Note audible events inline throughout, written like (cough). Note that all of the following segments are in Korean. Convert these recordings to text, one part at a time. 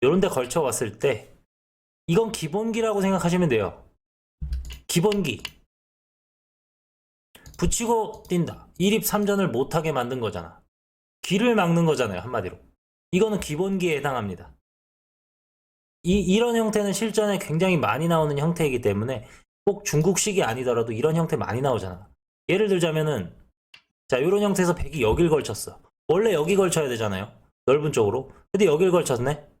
이런 데 걸쳐 왔을 때 이건 기본기라고 생각하시면 돼요. 기본기. 붙이고 뛴다. 1입 3전을 못하게 만든 거잖아. 귀를 막는 거잖아요, 한마디로. 이거는 기본기에 해당합니다. 이, 이런 형태는 실전에 굉장히 많이 나오는 형태이기 때문에 꼭 중국식이 아니더라도 이런 형태 많이 나오잖아. 예를 들자면은, 자, 이런 형태에서 백이 여길 걸쳤어. 원래 여기 걸쳐야 되잖아요. 넓은 쪽으로. 근데 여길 걸쳤네?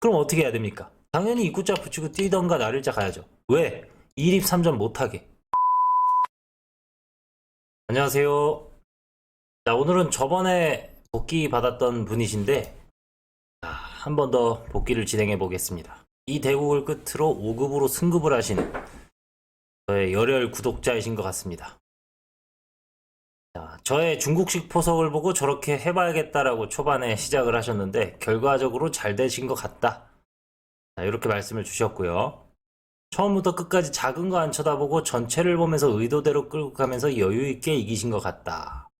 그럼 어떻게 해야 됩니까? 당연히 입구자 붙이고 뛰던가 나를자 가야죠. 왜? 1입 3전 못하게. 안녕하세요. 자, 오늘은 저번에 복귀 받았던 분이신데, 한 번 더 복귀를 진행해 보겠습니다. 이 대국을 끝으로 5급으로 승급을 하신 저의 열혈 구독자이신 것 같습니다. 자, 저의 중국식 포석을 보고 저렇게 해봐야겠다라고 초반에 시작을 하셨는데, 결과적으로 잘 되신 것 같다. 자, 이렇게 말씀을 주셨고요. 처음부터 끝까지 작은 거 안 쳐다보고 전체를 보면서 의도대로 끌고 가면서 여유 있게 이기신 것 같다.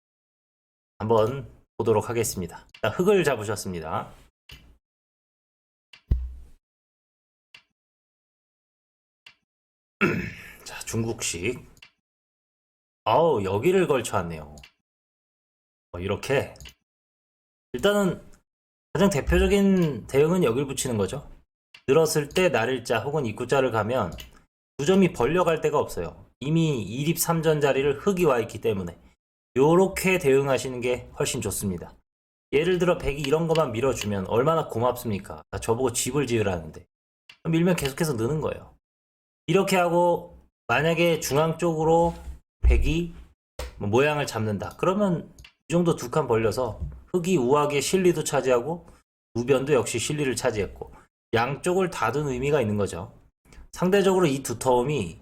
한번 보도록 하겠습니다. 자, 흙을 잡으셨습니다. (clears throat) 자, 중국식. 아우, 여기를 걸쳐 왔네요. 어, 이렇게. 일단은 가장 대표적인 대응은 여길 붙이는 거죠. 늘었을 때 나를자 혹은 입구자를 가면 두 점이 벌려갈 데가 없어요. 이미 2립 3전 자리를 흙이 와 있기 때문에 요렇게 대응하시는 게 훨씬 좋습니다. 예를 들어 백이 이런 것만 밀어주면 얼마나 고맙습니까? 다 저보고 집을 지으라는데 밀면 계속해서 느는 거예요. 이렇게 하고 만약에 중앙 쪽으로 백이 뭐 모양을 잡는다. 그러면 이 정도 두 칸 벌려서 흙이 우하게 실리도 차지하고 우변도 역시 실리를 차지했고 양쪽을 다둔 의미가 있는 거죠. 상대적으로 이 두터움이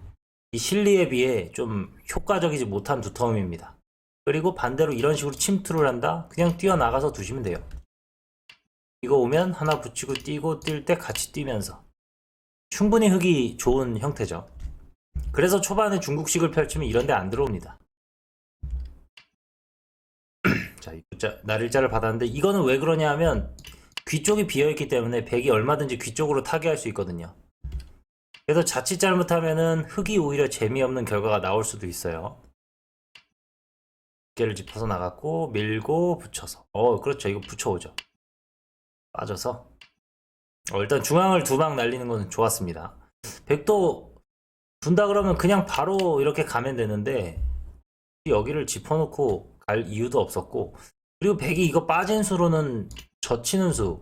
이 실리에 비해 좀 효과적이지 못한 두터움입니다. 그리고 반대로 이런 식으로 침투를 한다? 그냥 뛰어나가서 두시면 돼요. 이거 오면 하나 붙이고 뛰고 뛸 때 같이 뛰면서 충분히 흙이 좋은 형태죠. 그래서 초반에 중국식을 펼치면 이런 데 안 들어옵니다. 날일자를 받았는데 이거는 왜 그러냐 하면 귀 쪽이 비어있기 때문에 백이 얼마든지 귀 쪽으로 타게 할수 있거든요. 그래서 자칫 잘못하면은 흙이 오히려 재미없는 결과가 나올 수도 있어요. 깨를 짚어서 나갔고 밀고 붙여서. 어 그렇죠. 이거 붙여오죠. 빠져서. 어, 일단 중앙을 두 방 날리는 거는 좋았습니다. 백도 둔다 그러면 그냥 바로 이렇게 가면 되는데 여기를 짚어놓고 갈 이유도 없었고 그리고 백이 이거 빠진 수로는 젖히는 수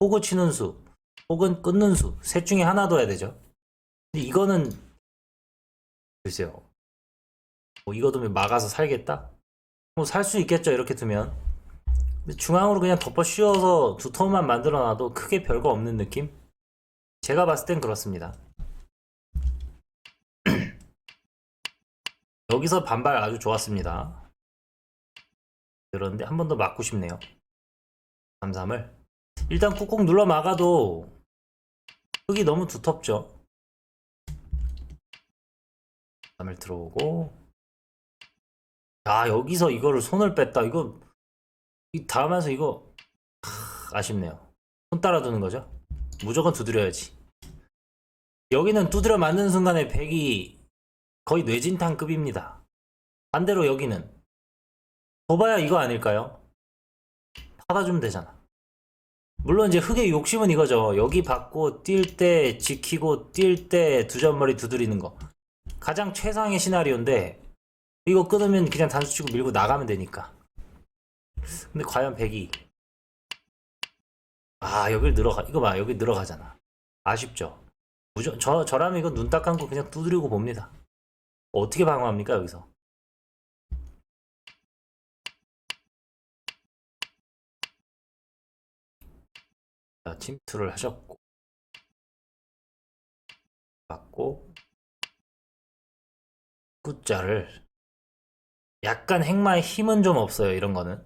호구 치는 수 혹은 끊는 수 셋 중에 하나 둬야 되죠. 근데 이거는 글쎄요. 뭐 이거 두면 막아서 살겠다? 뭐 살 수 있겠죠 이렇게 두면. 근데 중앙으로 그냥 덮어 씌워서 두터움만 만들어 놔도 크게 별거 없는 느낌? 제가 봤을 땐 그렇습니다. (clears throat) 여기서 반발 아주 좋았습니다 그런데 한 번더 맞고 싶네요. 3-3을. 일단 꾹꾹 눌러 막아도 흙이 너무 두텁죠? 3을 들어오고. 야 여기서 이거를 손을 뺐다. 이거 이 다음 에서 이거 하, 아쉽네요. 손 따라 두는 거죠? 무조건 두드려야지. 여기는 두드려 맞는 순간에 백이 거의 뇌진탕급입니다. 반대로 여기는 더 봐야 이거 아닐까요 받아주면 되잖아 물론 이제 흙의 욕심은 이거죠 여기 받고 뛸 때 지키고 뛸 때 두 점머리 두드리는 거 가장 최상의 시나리오인데 이거 끊으면 그냥 단수 치고 밀고 나가면 되니까. 근데 과연 백이 아 여길 늘어가 이거 봐 여기 늘어가잖아. 아쉽죠. 무조 저 저라면 이거 눈 딱 감고 그냥 두드리고 봅니다. 어떻게 방어합니까 여기서? 침투를 하셨고. 받고 굿자를 약간 행마의 힘은 좀 없어요 이런 거는.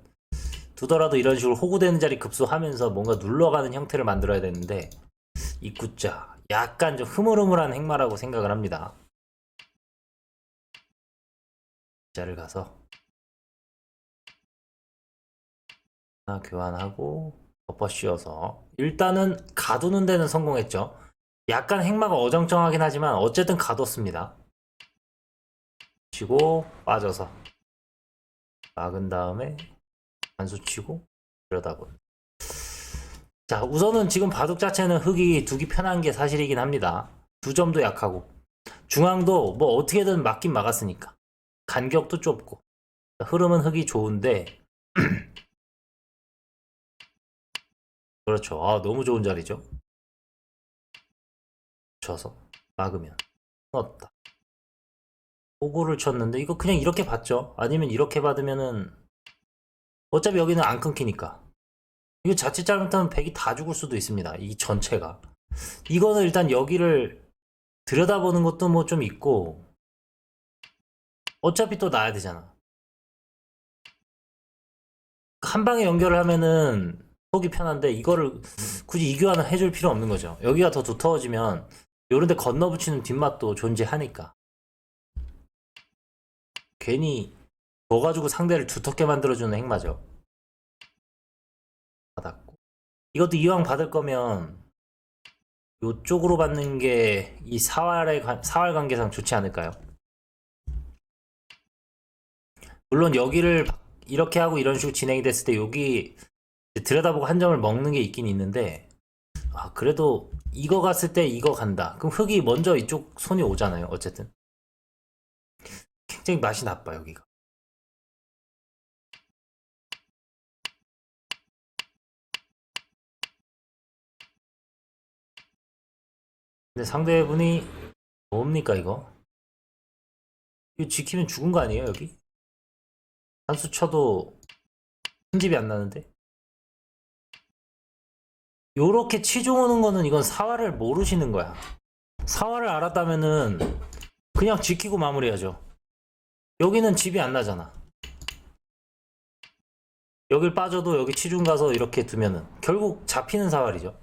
두더라도 이런 식으로 호구되는 자리 급소하면서 뭔가 눌러가는 형태를 만들어야 되는데 이 굿자 약간 좀 흐물흐물한 행마라고 생각을 합니다. 자를 가서 하나 교환하고 덮어 씌워서 일단은 가두는 데는 성공했죠. 약간 행마가 어정쩡하긴 하지만 어쨌든 가뒀습니다. 치고 빠져서 막은 다음에 반수 치고 들여다본. 자 우선은 지금 바둑 자체는 흙이 두기 편한 게 사실이긴 합니다. 두 점도 약하고 중앙도 뭐 어떻게든 막긴 막았으니까 간격도 좁고 흐름은 흙이 좋은데 그렇죠. 아, 너무 좋은 자리죠. 쳐서 막으면 넣었다. 호구를 쳤는데 이거 그냥 이렇게 받죠. 아니면 이렇게 받으면은 어차피 여기는 안 끊기니까. 이거 자칫 잘못하면 백이 다 죽을 수도 있습니다. 이 전체가. 이거는 일단 여기를 들여다보는 것도 뭐 좀 있고 어차피 또 놔야 되잖아. 한 방에 연결을 하면은 속이 편한데 이거를 굳이 이교환을 해줄 필요 없는 거죠. 여기가 더 두터워지면 요런데 건너붙이는 뒷맛도 존재하니까 괜히 뭐 가지고 상대를 두텁게 만들어주는 행마죠. 받았고 이것도 이왕 받을 거면 요쪽으로 받는 게 이 사활의 관- 사활 관계상 좋지 않을까요? 물론 여기를 이렇게 하고 이런 식으로 진행이 됐을 때 여기 들여다보고 한 점을 먹는 게 있긴 있는데 아 그래도 이거 갔을 때 이거 간다. 그럼 흙이 먼저 이쪽 손이 오잖아요 어쨌든. 굉장히 맛이 나빠 여기가. 근데 상대분이 뭡니까 이거? 이거 지키면 죽은 거 아니에요 여기? 한수 쳐도 흠집이 안 나는데 요렇게 치중 오는 거는 이건 사활을 모르시는 거야. 사활을 알았다면은 그냥 지키고 마무리하죠. 여기는 집이 안 나잖아. 여길 빠져도 여기 치중 가서 이렇게 두면은 결국 잡히는 사활이죠.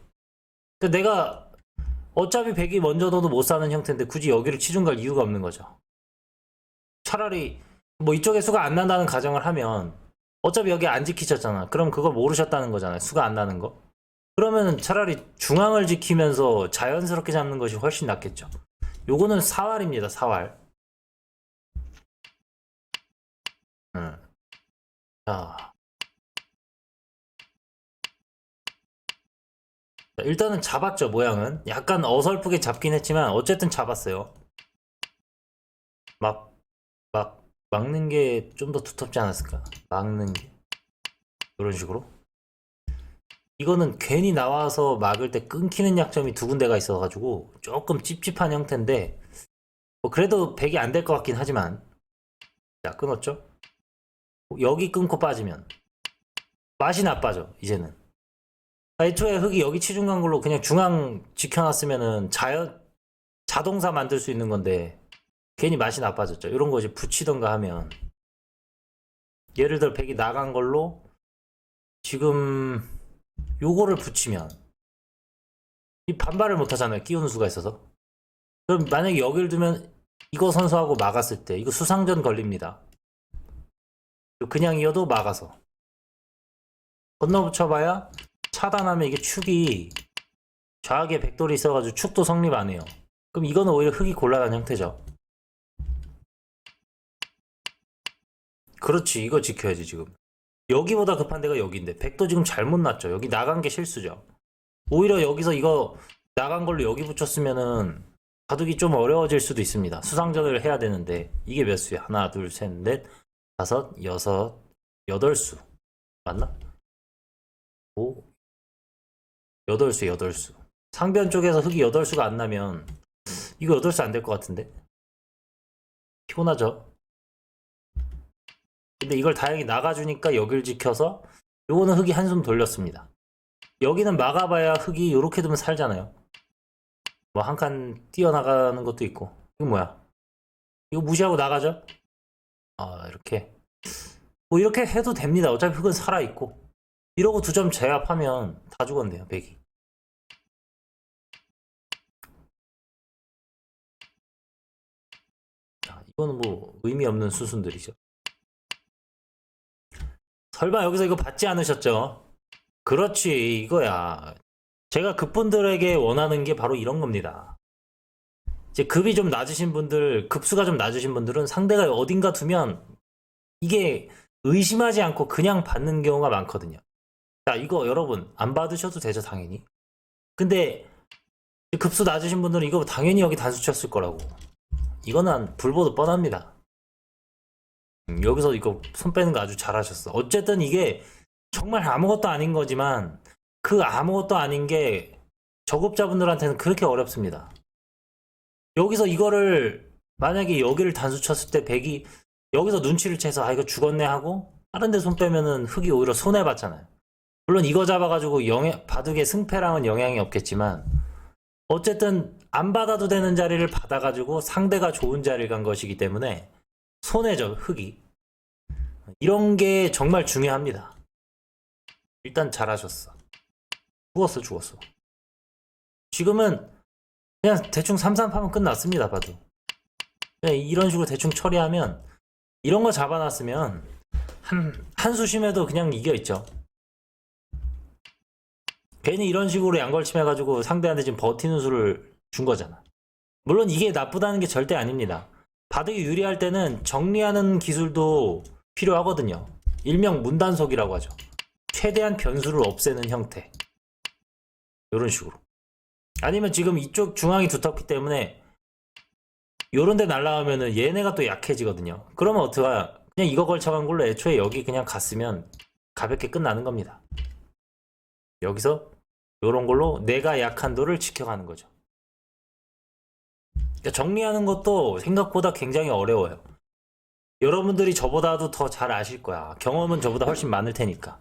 근데 내가 어차피 백이 먼저 둬도 못 사는 형태인데 굳이 여기를 치중 갈 이유가 없는 거죠. 차라리 뭐 이쪽에 수가 안 난다는 가정을 하면 어차피 여기 안 지키셨잖아. 그럼 그걸 모르셨다는 거잖아요. 수가 안 나는 거. 그러면 차라리 중앙을 지키면서 자연스럽게 잡는 것이 훨씬 낫겠죠. 요거는 사활입니다, 사활. 음. 자. 자, 일단은 잡았죠, 모양은. 약간 어설프게 잡긴 했지만, 어쨌든 잡았어요. 막, 막, 막는 게 좀 더 두텁지 않았을까? 막는 게. 이런 식으로. 이거는 괜히 나와서 막을 때 끊기는 약점이 두 군데가 있어가지고 조금 찝찝한 형태인데 뭐 그래도 100이 안 될 것 같긴 하지만. 자 끊었죠? 여기 끊고 빠지면. 맛이 나빠져 이제는. 애초에 흙이 여기 치중 간 걸로 그냥 중앙 지켜놨으면은 자연 자동사 만들 수 있는 건데 괜히 맛이 나빠졌죠. 이런 거 이제 붙이던가 하면. 예를 들어 100이 나간 걸로 지금 요거를 붙이면 이 반발을 못 하잖아요. 끼우는 수가 있어서. 그럼 만약에 여기를 두면 이거 선수하고 막았을 때 이거 수상전 걸립니다. 그냥 이어도 막아서 건너 붙여봐야 차단하면 이게 축이 좌악에 백돌이 있어가지고 축도 성립 안 해요. 그럼 이거는 오히려 흙이 곤란한 형태죠. 그렇지 이거 지켜야지 지금. 여기보다 급한 데가 여기인데 백도 지금 잘못 났죠. 여기 나간 게 실수죠. 오히려 여기서 이거 나간 걸로 여기 붙였으면은 바둑이 좀 어려워질 수도 있습니다. 수상전을 해야 되는데 이게 몇 수야? 하나, 둘, 셋, 넷, 다섯, 여섯, 여덟 수 맞나? 오, 여덟 수, 여덟 수. 상변 쪽에서 흙이 여덟 수가 안 나면 이거 여덟 수 안 될 것 같은데 피곤하죠. 근데 이걸 다행히 나가주니까 여길 지켜서 요거는 흙이 한숨 돌렸습니다. 여기는 막아봐야 흙이 요렇게 두면 살잖아요. 뭐 한 칸 뛰어나가는 것도 있고 이거 뭐야? 이거 무시하고 나가죠? 아 이렇게 뭐 이렇게 해도 됩니다. 어차피 흙은 살아있고 이러고 두 점 제압하면 다 죽었네요 백이. 자, 이거는 뭐 의미 없는 수순들이죠. 설마 여기서 이거 받지 않으셨죠? 그렇지, 이거야. 제가 그분들에게 원하는 게 바로 이런 겁니다. 이제 급이 좀 낮으신 분들, 급수가 좀 낮으신 분들은 상대가 어딘가 두면 이게 의심하지 않고 그냥 받는 경우가 많거든요. 자, 이거 여러분 안 받으셔도 되죠, 당연히. 근데 급수 낮으신 분들은 이거 당연히 여기 단수 쳤을 거라고. 이거는 불보듯 뻔합니다. 음, 여기서 이거 손 빼는 거 아주 잘하셨어. 어쨌든 이게 정말 아무것도 아닌 거지만 그 아무것도 아닌 게 저급자분들한테는 그렇게 어렵습니다. 여기서 이거를 만약에 여기를 단수 쳤을 때 백이 여기서 눈치를 채서 아 이거 죽었네 하고 다른 데 손 빼면은 흙이 오히려 손해 봤잖아요. 물론 이거 잡아가지고 영향, 바둑의 승패랑은 영향이 없겠지만 어쨌든 안 받아도 되는 자리를 받아가지고 상대가 좋은 자리를 간 것이기 때문에 손해죠 흙이 이런 게 정말 중요합니다. 일단 잘하셨어. 죽었어 죽었어. 지금은 그냥 대충 3-3파면 끝났습니다 봐도. 그냥 이런 식으로 대충 처리하면 이런 거 잡아놨으면 한, 한 수심에도 그냥 이겨있죠. 괜히 이런 식으로 양걸침해가지고 상대한테 지금 버티는 수를 준 거잖아. 물론 이게 나쁘다는 게 절대 아닙니다. 바둑이 유리할 때는 정리하는 기술도 필요하거든요. 일명 문단속이라고 하죠. 최대한 변수를 없애는 형태. 이런 식으로. 아니면 지금 이쪽 중앙이 두텁기 때문에 요런 데 날라가면은 얘네가 또 약해지거든요. 그러면 어떡하 그냥 이거 걸쳐간 걸로 애초에 여기 그냥 갔으면 가볍게 끝나는 겁니다. 여기서 요런 걸로 내가 약한 도를 지켜가는 거죠. 그러니까 정리하는 것도 생각보다 굉장히 어려워요. 여러분들이 저보다도 더 잘 아실 거야. 경험은 저보다 훨씬 많을 테니까.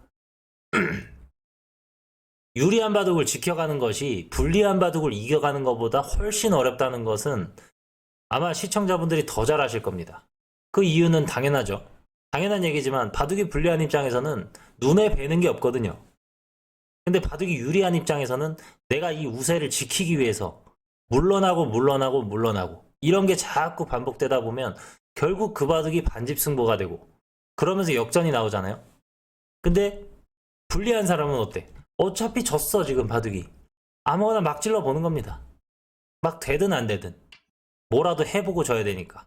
(clears throat) 유리한 바둑을 지켜가는 것이 불리한 바둑을 이겨가는 것보다 훨씬 어렵다는 것은 아마 시청자분들이 더 잘 아실 겁니다. 그 이유는 당연하죠. 당연한 얘기지만 바둑이 불리한 입장에서는 눈에 뵈는 게 없거든요. 근데 바둑이 유리한 입장에서는 내가 이 우세를 지키기 위해서 물러나고 물러나고 물러나고 이런 게 자꾸 반복되다 보면 결국 그 바둑이 반집승보가 되고 그러면서 역전이 나오잖아요. 근데 불리한 사람은 어때? 어차피 졌어 지금 바둑이 아무거나 막 찔러 보는 겁니다. 막 되든 안 되든 뭐라도 해보고 져야 되니까.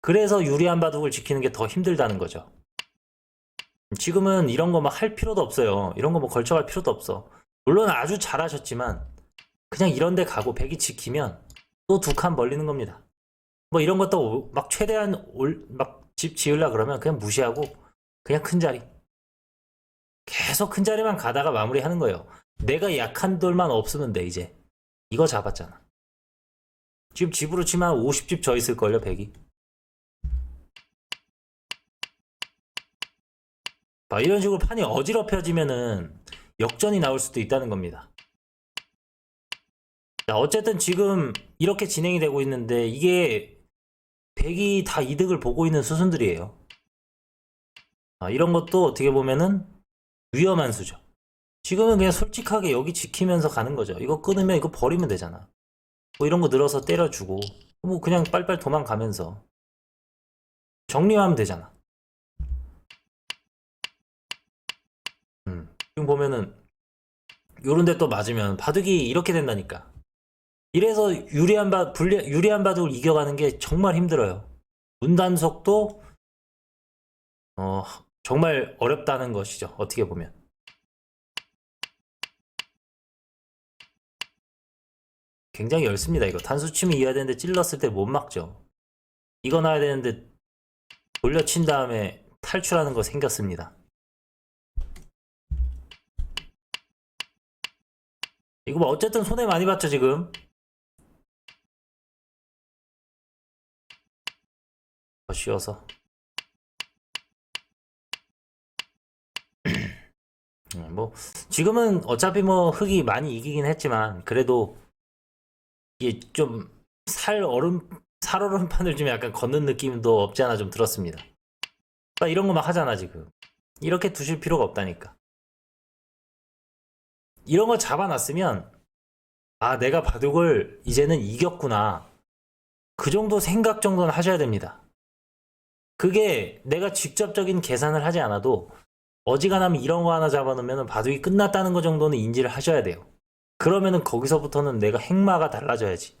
그래서 유리한 바둑을 지키는 게 더 힘들다는 거죠. 지금은 이런 거 막 할 필요도 없어요. 이런 거 뭐 걸쳐갈 필요도 없어. 물론 아주 잘하셨지만 그냥 이런 데 가고 백이 지키면 또 두 칸 벌리는 겁니다. 뭐 이런 것도 막 최대한 막 집 지으려 그러면 그냥 무시하고 그냥 큰 자리. 계속 큰 자리만 가다가 마무리하는 거예요. 내가 약한 돌만 없으면 돼 이제. 이거 잡았잖아. 지금 집으로 치면 50집 져 있을걸요, 100이. 봐, 이런 식으로 판이 어지럽혀지면은 역전이 나올 수도 있다는 겁니다. 자, 어쨌든 지금 이렇게 진행이 되고 있는데 이게 100이 다 이득을 보고 있는 수순들이에요. 아, 이런 것도 어떻게 보면은 위험한 수죠. 지금은 그냥 솔직하게 여기 지키면서 가는 거죠. 이거 끊으면 이거 버리면 되잖아. 뭐 이런 거 늘어서 때려주고 뭐 그냥 빨빨 도망가면서 정리하면 되잖아. 음, 지금 보면은 요런 데 또 맞으면 바둑이 이렇게 된다니까. 이래서 유리한 바 불리 유리한 바둑을 이겨가는 게 정말 힘들어요. 문단속도 어 정말 어렵다는 것이죠. 어떻게 보면. 굉장히 얇습니다 이거 단수 치면 이어야 되는데 찔렀을 때 못 막죠 이거 놔야 되는데 돌려친 다음에 탈출하는 거 생겼습니다 이거 뭐 어쨌든 손해 많이 봤죠 지금 쉬워서 음, (clears throat) 뭐 지금은 어차피 뭐 흙이 많이 이기긴 했지만 그래도 이게 좀 살 얼음 살얼음판을 좀 약간 걷는 느낌도 없지 않아 좀 들었습니다. 그러니까 이런 거 막 하잖아 지금. 이렇게 두실 필요가 없다니까. 이런 거 잡아놨으면 아 내가 바둑을 이제는 이겼구나. 그 정도 생각 정도는 하셔야 됩니다. 그게 내가 직접적인 계산을 하지 않아도 어지간하면 이런 거 하나 잡아놓으면 바둑이 끝났다는 거 정도는 인지를 하셔야 돼요. 그러면은 거기서부터는 내가 행마가 달라져야지.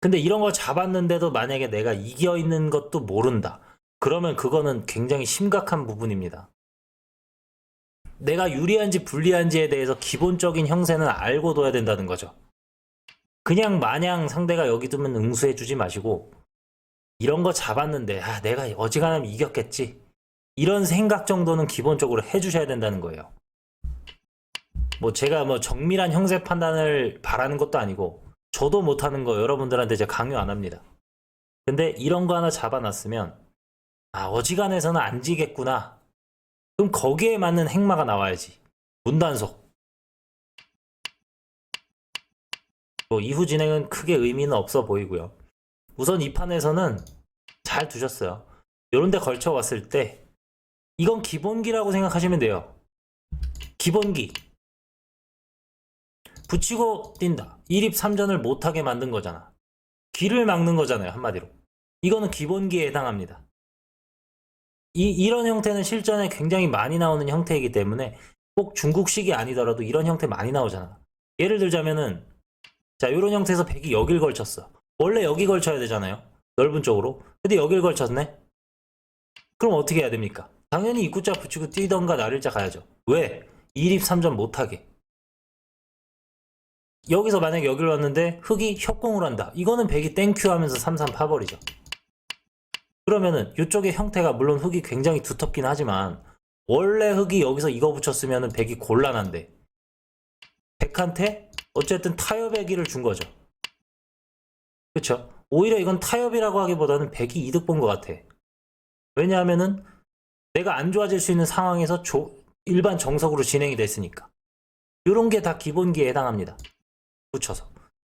근데 이런 거 잡았는데도 만약에 내가 이겨 있는 것도 모른다. 그러면 그거는 굉장히 심각한 부분입니다. 내가 유리한지 불리한지에 대해서 기본적인 형세는 알고 둬야 된다는 거죠. 그냥 마냥 상대가 여기 두면 응수해 주지 마시고 이런 거 잡았는데 아 내가 어지간하면 이겼겠지 이런 생각 정도는 기본적으로 해주셔야 된다는 거예요. 뭐 제가 뭐 정밀한 형세 판단을 바라는 것도 아니고 저도 못하는 거 여러분들한테 제가 강요 안 합니다. 근데 이런 거 하나 잡아놨으면 아 어지간해서는 안 지겠구나. 그럼 거기에 맞는 행마가 나와야지. 문단속. 뭐 이후 진행은 크게 의미는 없어 보이고요. 우선 이 판에서는 잘 두셨어요. 요런 데 걸쳐 왔을 때 이건 기본기라고 생각하시면 돼요. 기본기. 붙이고 뛴다. 1입 3전을 못하게 만든 거잖아. 귀를 막는 거잖아요, 한마디로. 이거는 기본기에 해당합니다. 이, 이런 형태는 실전에 굉장히 많이 나오는 형태이기 때문에 꼭 중국식이 아니더라도 이런 형태 많이 나오잖아. 예를 들자면은, 자, 이런 형태에서 백이 여길 걸쳤어. 원래 여기 걸쳐야 되잖아요. 넓은 쪽으로. 근데 여길 걸쳤네? 그럼 어떻게 해야 됩니까? 당연히 입구자 붙이고 뛰던가 나를자 가야죠. 왜? 1입 3전 못하게. 여기서 만약에 여기를 왔는데 흑이 협공을 한다. 이거는 백이 땡큐 하면서 3-3 파버리죠. 그러면은 이쪽의 형태가 물론 흑이 굉장히 두텁긴 하지만 원래 흑이 여기서 이거 붙였으면은 백이 곤란한데 백한테 어쨌든 타협의 기를 준 거죠. 그쵸? 오히려 이건 타협이라고 하기보다는 백이 이득 본 것 같아. 왜냐하면은 내가 안 좋아질 수 있는 상황에서 조- 일반 정석으로 진행이 됐으니까. 이런 게 다 기본기에 해당합니다. 붙여서.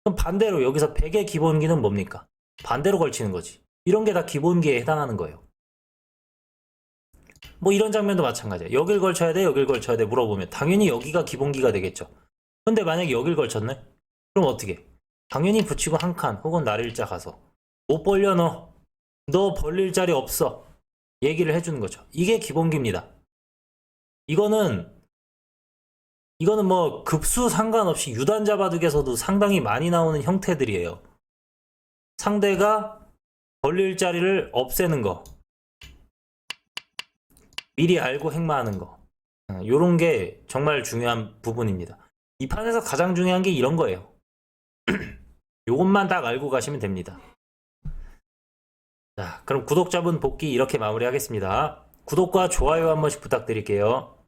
그럼 반대로 여기서 100의 기본기는 뭡니까? 반대로 걸치는 거지. 이런 게 다 기본기에 해당하는 거예요. 뭐 이런 장면도 마찬가지야. 여길 걸쳐야 돼, 여길 걸쳐야 돼 물어보면 당연히 여기가 기본기가 되겠죠. 근데 만약에 여길 걸쳤네? 그럼 어떻게? 당연히 붙이고 한 칸 혹은 날일자 가서 못 벌려 너. 너 벌릴 자리 없어. 얘기를 해주는 거죠. 이게 기본기입니다. 이거는 이거는 뭐 급수 상관없이 유단자 바둑에서도 상당히 많이 나오는 형태들이에요. 상대가 벌릴 자리를 없애는 거. 미리 알고 행마하는 거. 이런 게 정말 중요한 부분입니다. 이 판에서 가장 중요한 게 이런 거예요. (clears throat) 요것만 딱 알고 가시면 됩니다. 자, 그럼 구독자분 복귀 이렇게 마무리하겠습니다. 구독과 좋아요 한 번씩 부탁드릴게요.